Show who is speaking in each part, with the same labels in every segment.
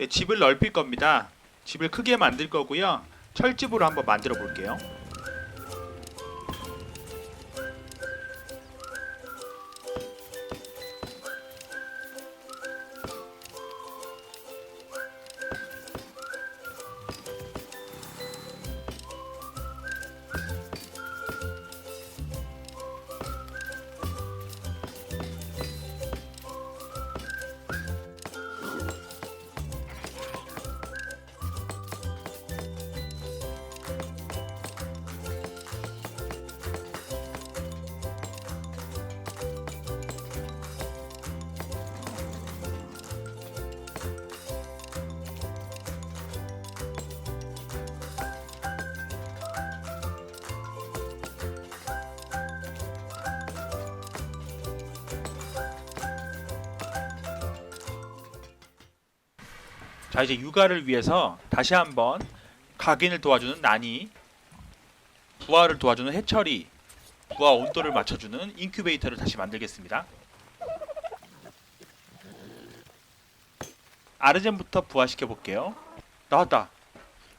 Speaker 1: 네, 집을 넓힐 겁니다. 집을 크게 만들 거고요. 철집으로 한번 만들어 볼게요. 자 이제 육아를 위해서 다시 한번 각인을 도와주는 난이, 부화를 도와주는 해철이, 부화 온도를 맞춰주는 인큐베이터를 다시 만들겠습니다. 아르젠부터 부화시켜 볼게요. 나왔다.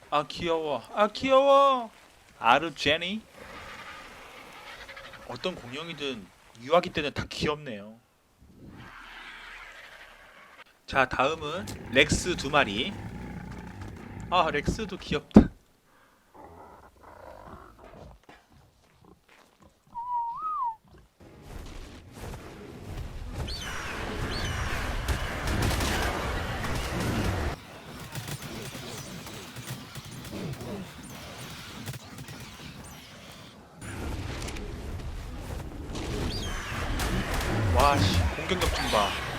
Speaker 1: 아 귀여워. 아 귀여워. 아르제니. 어떤 공룡이든 유아기 때는 다 귀엽네요. 자 다음은 렉스 두 마리. 아 렉스도 귀엽다. 와씨 공격력 좀 봐.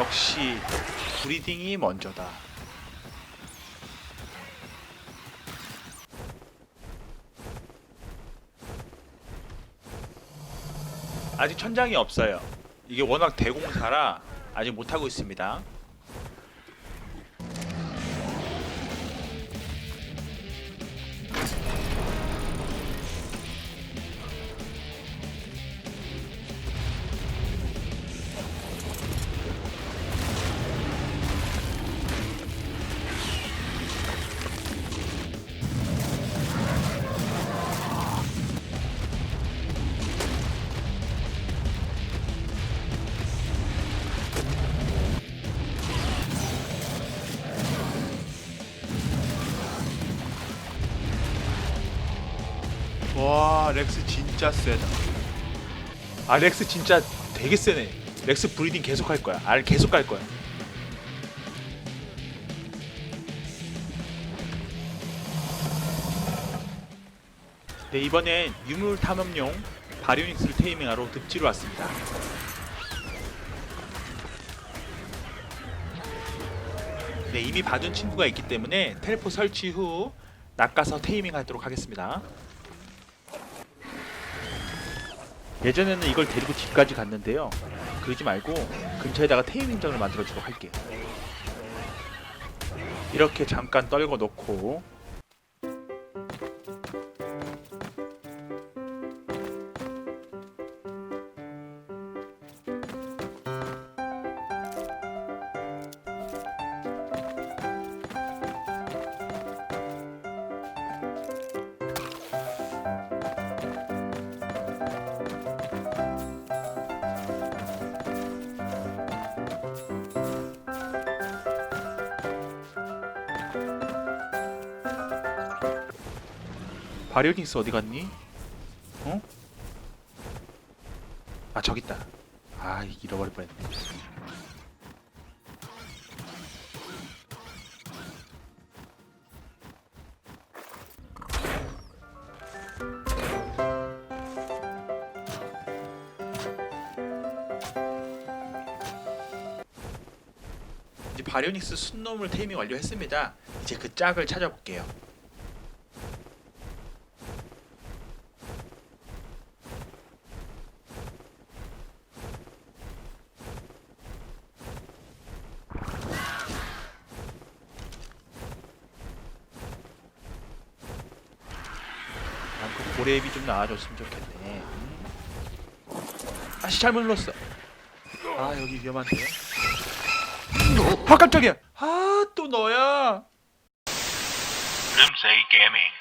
Speaker 1: 역시 브리딩이 먼저다. 아직 천장이 없어요. 이게 워낙 대공사라 아직 못하고 있습니다. 와 렉스 진짜 세다. 아 렉스 진짜 되게 세네. 렉스 브리딩 계속 할 거야. 알 계속 갈 거야. 네 이번엔 유물 탐험용 바리오닉스를 테이밍하러 득지로 왔습니다. 네 이미 봐준 친구가 있기 때문에 텔포 설치 후 낚아서 테이밍 하도록 하겠습니다. 예전에는 이걸 데리고 집까지 갔는데요. 그러지 말고 근처에다가 테이밍 장을 만들어주도록 할게요. 이렇게 잠깐 떨궈 놓고 바리오닉스 어디 갔니? 어? 아 저기 있다. 아 잃어버릴 뻔했네. 이제 바리오닉스 순놈을 테이밍 완료했습니다. 이제 그 짝을 찾아볼게요. 난그 고래비 좀 나와줬으면 좋겠네. 아씨 잘못 눌렀어. 아 여기 위험한데요. 아 깜짝이야. 아 아, 또 너야.
Speaker 2: Limsey Gaming.